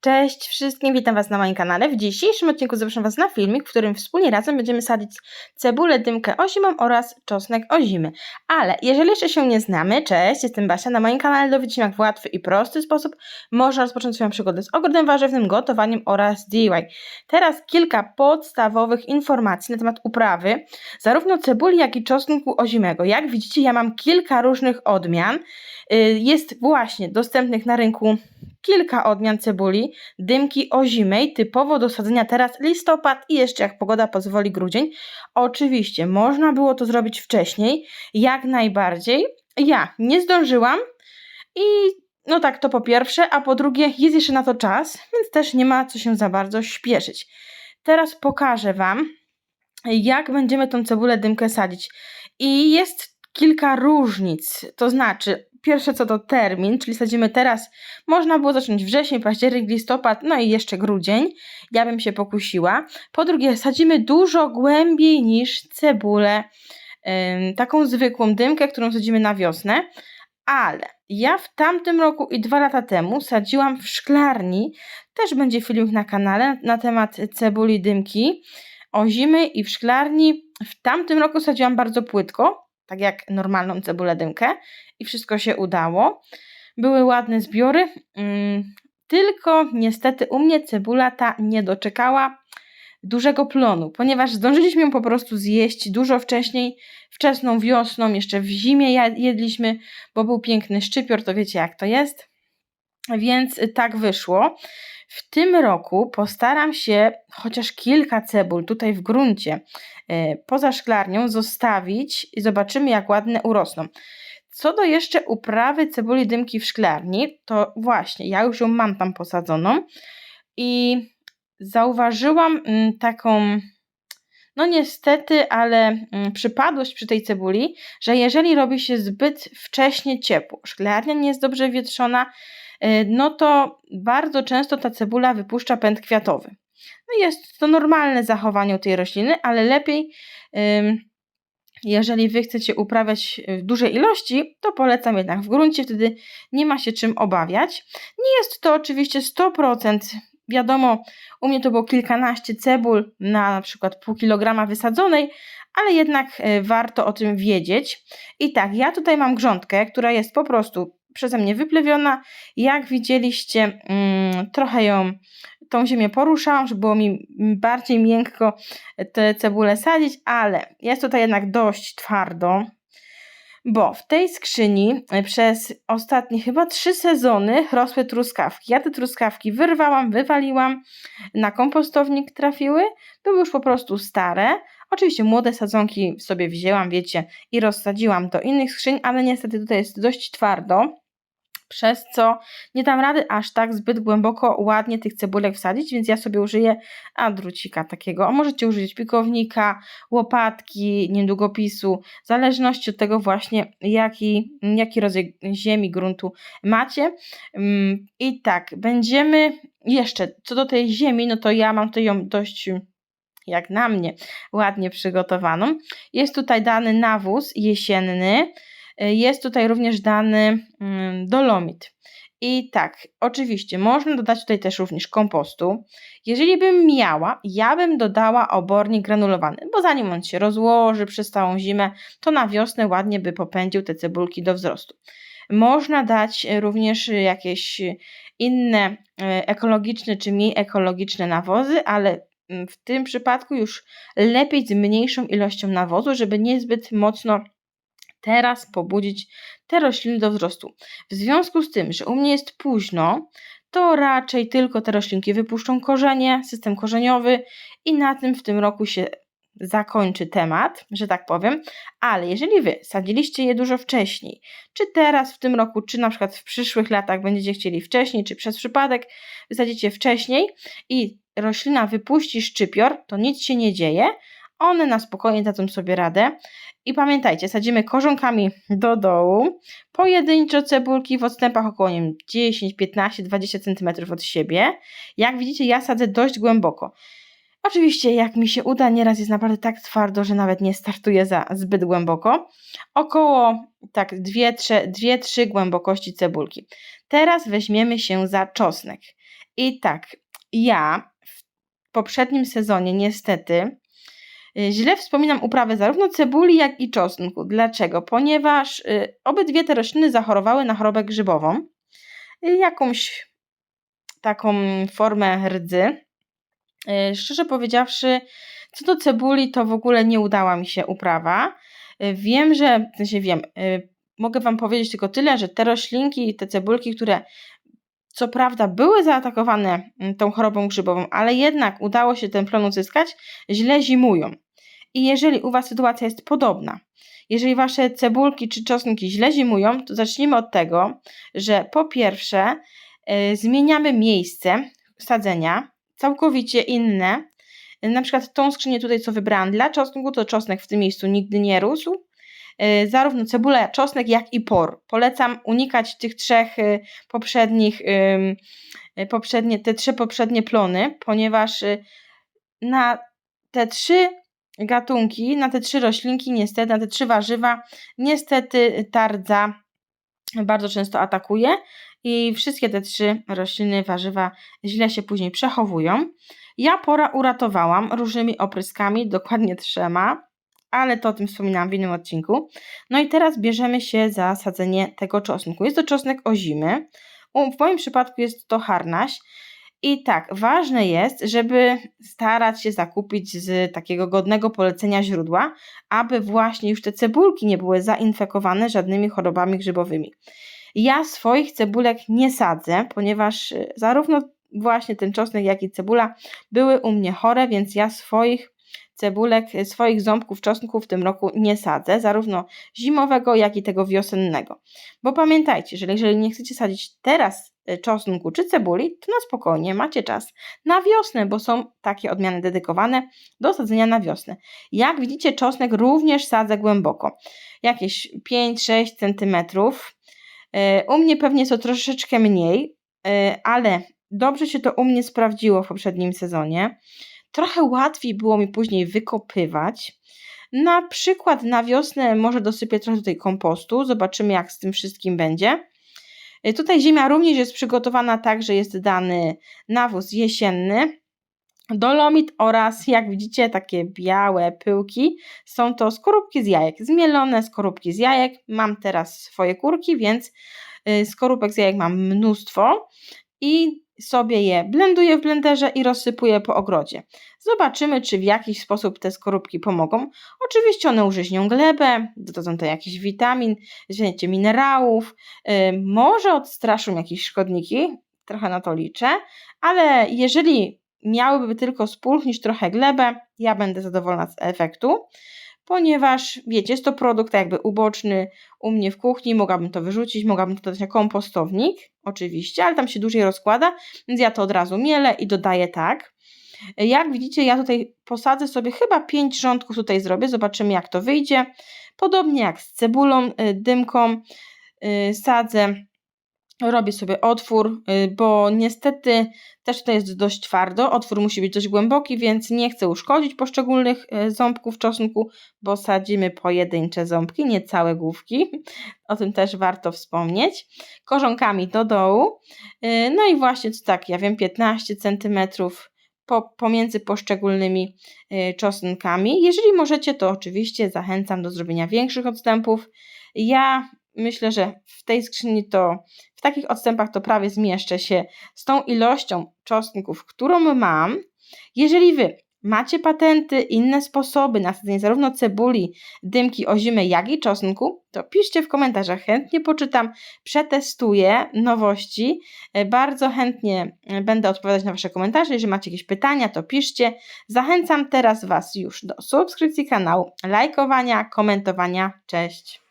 Cześć wszystkim, witam Was na moim kanale. W dzisiejszym odcinku zapraszam Was na filmik, w którym wspólnie razem będziemy sadzić cebulę, dymkę ozimą oraz czosnek ozimy. Ale jeżeli jeszcze się nie znamy, cześć, jestem Basia. Na moim kanale dowiecie się jak w łatwy i prosty sposób można rozpocząć swoją przygodę z ogrodem warzywnym, gotowaniem oraz DIY. Teraz kilka podstawowych informacji na temat uprawy zarówno cebuli, jak i czosnku ozimego. Jak widzicie, ja mam kilka różnych odmian. Y, Jest właśnie dostępnych na rynku kilka odmian cebuli, dymki ozimej, typowo do sadzenia teraz listopad i jeszcze jak pogoda pozwoli grudzień. Oczywiście można było to zrobić wcześniej, jak najbardziej. Ja nie zdążyłam i no tak to po pierwsze, a po drugie jest jeszcze na to czas, więc też nie ma co się za bardzo śpieszyć. Teraz pokażę Wam, jak będziemy tą cebulę dymkę sadzić. I jest kilka różnic, to znaczy pierwsze co to termin, czyli sadzimy teraz, można było zacząć wrzesień, październik, listopad, no i jeszcze grudzień. Ja bym się pokusiła. Po drugie, sadzimy dużo głębiej niż cebulę, taką zwykłą dymkę, którą sadzimy na wiosnę. Ale ja w tamtym roku i dwa lata temu sadziłam w szklarni. Też będzie filmik na kanale na temat cebuli dymki ozimy i w szklarni. W tamtym roku sadziłam bardzo płytko, tak jak normalną cebulę dymkę i wszystko się udało. Były ładne zbiory, mm, tylko niestety u mnie cebula ta nie doczekała dużego plonu, ponieważ zdążyliśmy ją po prostu zjeść dużo wcześniej, wczesną wiosną, jeszcze w zimie jedliśmy, bo był piękny szczypior, to wiecie jak to jest. Więc tak wyszło. W tym roku postaram się chociaż kilka cebul tutaj w gruncie e, poza szklarnią zostawić i zobaczymy jak ładne urosną. Co do jeszcze uprawy cebuli dymki w szklarni, to właśnie ja już ją mam tam posadzoną i zauważyłam mm, taką, no niestety, ale mm, przypadłość przy tej cebuli, że jeżeli robi się zbyt wcześnie ciepło, szklarnia nie jest dobrze wietrzona, no to bardzo często ta cebula wypuszcza pęd kwiatowy. No jest to normalne zachowanie tej rośliny, ale lepiej, jeżeli wy chcecie uprawiać w dużej ilości, to polecam jednak w gruncie, wtedy nie ma się czym obawiać. Nie jest to oczywiście 100%. Wiadomo, u mnie to było kilkanaście cebul na, na przykład pół kilograma wysadzonej, ale jednak e, warto o tym wiedzieć. I tak, ja tutaj mam grządkę, która jest po prostu przeze mnie wyplewiona. Jak widzieliście, mm, trochę ją, tą ziemię poruszałam, żeby było mi bardziej miękko te cebule sadzić, ale jest tutaj jednak dość twardo, bo w tej skrzyni e, przez ostatnie chyba trzy sezony rosły truskawki. Ja te truskawki wyrwałam, wywaliłam, na kompostownik trafiły, były już po prostu stare. Oczywiście młode sadzonki sobie wzięłam, wiecie, i rozsadziłam do innych skrzyń, ale niestety tutaj jest dość twardo przez co nie dam rady aż tak zbyt głęboko ładnie tych cebulek wsadzić, więc ja sobie użyję a drucika takiego, a możecie użyć pikownika, łopatki, nie wiem, długopisu, w zależności od tego właśnie jaki, jaki rodzaj ziemi, gruntu macie. Ym, I tak, będziemy jeszcze, co do tej ziemi, no to ja mam tutaj ją dość jak na mnie, ładnie przygotowaną. Jest tutaj dany nawóz jesienny, jest tutaj również dany mm, dolomit. I tak, oczywiście, można dodać tutaj też również kompostu. Jeżeli bym miała, ja bym dodała obornik granulowany, bo zanim on się rozłoży przez całą zimę, to na wiosnę ładnie by popędził te cebulki do wzrostu. Można dać również jakieś inne e, ekologiczne czy mniej ekologiczne nawozy, ale w tym przypadku już lepiej z mniejszą ilością nawozu, żeby niezbyt mocno teraz pobudzić te rośliny do wzrostu. W związku z tym, że u mnie jest późno, to raczej tylko te roślinki wypuszczą korzenie, system korzeniowy i na tym w tym roku się zakończy temat, że tak powiem, ale jeżeli Wy sadziliście je dużo wcześniej, czy teraz w tym roku, czy na przykład w przyszłych latach będziecie chcieli wcześniej, czy przez przypadek wysadzicie wcześniej i roślina wypuści szczypior, to nic się nie dzieje, one na spokojnie dadzą sobie radę. I pamiętajcie, sadzimy korzonkami do dołu, pojedynczo cebulki w odstępach około nie wiem, 10, 15, 20 cm od siebie. Jak widzicie, ja sadzę dość głęboko. Oczywiście, jak mi się uda, nieraz jest naprawdę tak twardo, że nawet nie startuję za zbyt głęboko. Około tak 2-3 głębokości cebulki. Teraz weźmiemy się za czosnek. I tak, ja w poprzednim sezonie niestety y, źle wspominam uprawę zarówno cebuli, jak i czosnku. Dlaczego? Ponieważ y, obydwie te rośliny zachorowały na chorobę grzybową, y, jakąś taką formę rdzy. Szczerze powiedziawszy, co do cebuli, to w ogóle nie udała mi się uprawa. Wiem, że, w sensie wiem, mogę Wam powiedzieć tylko tyle, że te roślinki, te cebulki, które co prawda były zaatakowane mm, tą chorobą grzybową, ale jednak udało się ten plon uzyskać, źle zimują. I jeżeli u Was sytuacja jest podobna, jeżeli Wasze cebulki czy czosnki źle zimują, to zacznijmy od tego, że po pierwsze zmieniamy miejsce sadzenia, całkowicie inne. Na przykład tą skrzynię tutaj, co wybrałam dla czosnku, to czosnek w tym miejscu nigdy nie rósł, Y, zarówno cebulę, czosnek, jak i por. Polecam unikać tych trzech y, poprzednich, y, poprzednie, te trzy poprzednie plony, ponieważ na te trzy gatunki, na te trzy roślinki, niestety, na te trzy warzywa, niestety tardza bardzo często atakuje i wszystkie te trzy rośliny, warzywa źle się później przechowują. Ja pora uratowałam różnymi opryskami, dokładnie trzema ale to o tym wspominałam w innym odcinku. No i teraz bierzemy się za sadzenie tego czosnku. Jest to czosnek ozimy. W moim przypadku jest to harnaś. I tak, ważne jest, żeby starać się zakupić z takiego godnego polecenia źródła, aby właśnie już te cebulki nie były zainfekowane żadnymi chorobami grzybowymi. Ja swoich cebulek nie sadzę, ponieważ y, zarówno właśnie ten czosnek, jak i cebula były u mnie chore, więc ja swoich cebulek, swoich ząbków czosnku w tym roku nie sadzę, zarówno zimowego, jak i tego wiosennego. Bo pamiętajcie, że jeżeli nie chcecie sadzić teraz e, czosnku czy cebuli, to na spokojnie macie czas na wiosnę, bo są takie odmiany dedykowane do sadzenia na wiosnę. Jak widzicie, czosnek również sadzę głęboko, jakieś 5-6 cm. E, u mnie pewnie to troszeczkę mniej, e, ale dobrze się to u mnie sprawdziło w poprzednim sezonie. Trochę łatwiej było mi później wykopywać. Na przykład na wiosnę może dosypię trochę tutaj kompostu, zobaczymy jak z tym wszystkim będzie. Y, tutaj ziemia również jest przygotowana tak, że jest dany nawóz jesienny, dolomit oraz jak widzicie takie białe pyłki. Są to skorupki z jajek, zmielone skorupki z jajek. Mam teraz swoje kurki, więc y, skorupek z jajek mam mnóstwo i sobie je blenduję w blenderze i rozsypuję po ogrodzie. Zobaczymy, czy w jakiś sposób te skorupki pomogą. Oczywiście one użyźnią glebę, dodadzą to jakiś witamin, wiecie, minerałów, yy, może odstraszą jakieś szkodniki, trochę na to liczę, ale jeżeli miałyby tylko spulchnić trochę glebę, ja będę zadowolona z efektu ponieważ wiecie, jest to produkt jakby uboczny u mnie w kuchni, mogłabym to wyrzucić, mogłabym to dodać na kompostownik, oczywiście, ale tam się dłużej rozkłada, więc ja to od razu mielę i dodaję tak. Jak widzicie, ja tutaj posadzę sobie chyba 5 rządków tutaj zrobię, zobaczymy jak to wyjdzie. Podobnie jak z cebulą, y, dymką, y, sadzę robię sobie otwór, y, bo niestety też to jest dość twardo. Otwór musi być dość głęboki, więc nie chcę uszkodzić poszczególnych y, ząbków czosnku, bo sadzimy pojedyncze ząbki, nie całe główki. O tym też warto wspomnieć. Korzonkami do dołu. Y, no i właśnie to tak, ja wiem, 15 cm po, pomiędzy poszczególnymi czosnkami. Jeżeli możecie, to oczywiście zachęcam do zrobienia większych odstępów. Ja myślę, że w tej skrzyni to w takich odstępach to prawie zmieszczę się z tą ilością czosnków, którą mam. Jeżeli Wy macie patenty, inne sposoby na sadzenie zarówno cebuli, dymki, ozimy, jak i czosnku, to piszcie w komentarzach. Chętnie poczytam, przetestuję nowości. Bardzo chętnie będę odpowiadać na Wasze komentarze. Jeżeli macie jakieś pytania, to piszcie. Zachęcam teraz Was już do subskrypcji kanału, lajkowania, komentowania. Cześć!